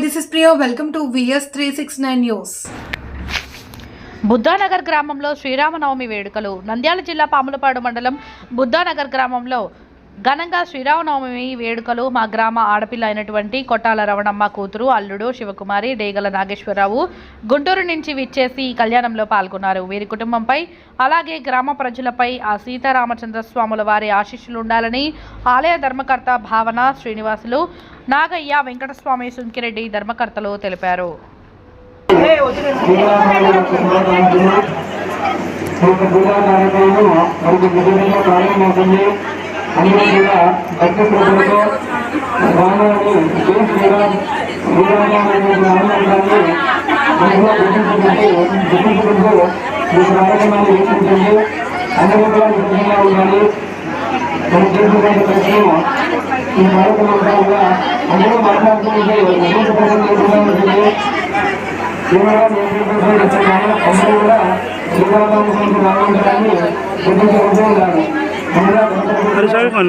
This ప్రియో welcome to VS three six nine news Buddhanagar గ్రామంలో శ్రీరామనవమి వేడుకలు. నంద్యాల జిల్లా పాములపాడు మండలం బుద్ధానగర్ గ్రామంలో ఘనంగా శ్రీరామనవమి వేడుకలు మా గ్రామ ఆడపిల్ల అయినటువంటి కొట్టాల రవణమ్మ కూతురు అల్లుడు శివకుమారి డేగల నాగేశ్వరరావు గుంటూరు నుంచి విచ్చేసి ఈ కళ్యాణంలో పాల్గొన్నారు. వీరి కుటుంబంపై అలాగే గ్రామ ప్రజలపై ఆ సీతారామచంద్ర స్వాముల వారి ఆశీస్సులు ఉండాలని ఆలయ ధర్మకర్త భావన శ్రీనివాసులు నాగయ్య వెంకటస్వామి సుంకిరెడ్డి ధర్మకర్తలు తెలిపారు. ఒక పూజా కార్యక్రమం మనకు విధంగా ప్రారంభమవుతుంది అందరూ కూడా భక్తి శ్రద్ధలతో రామాన్ని జై శ్రీరామ్ శ్రీరామాన్ని ఆనందాన్ని మనసులో గుర్తించుకుంటూ గుర్తించుకుంటూ ఈ కార్యక్రమాన్ని వీక్షించండి అందరూ కూడా విధంగా ఉండాలి మనం చేసినటువంటి ప్రశ్న ఈ కార్యక్రమం కూడా అందరూ మాట్లాడుతుంటే ఎన్నో ప్రశ్నలు ఉంటుంది శ్రీరామ్ అందరూ కూడా శ్రీరామాన్ని రామాన్ని గుర్తించుకుంటూ ఉండాలి. Ano sa'yo kan?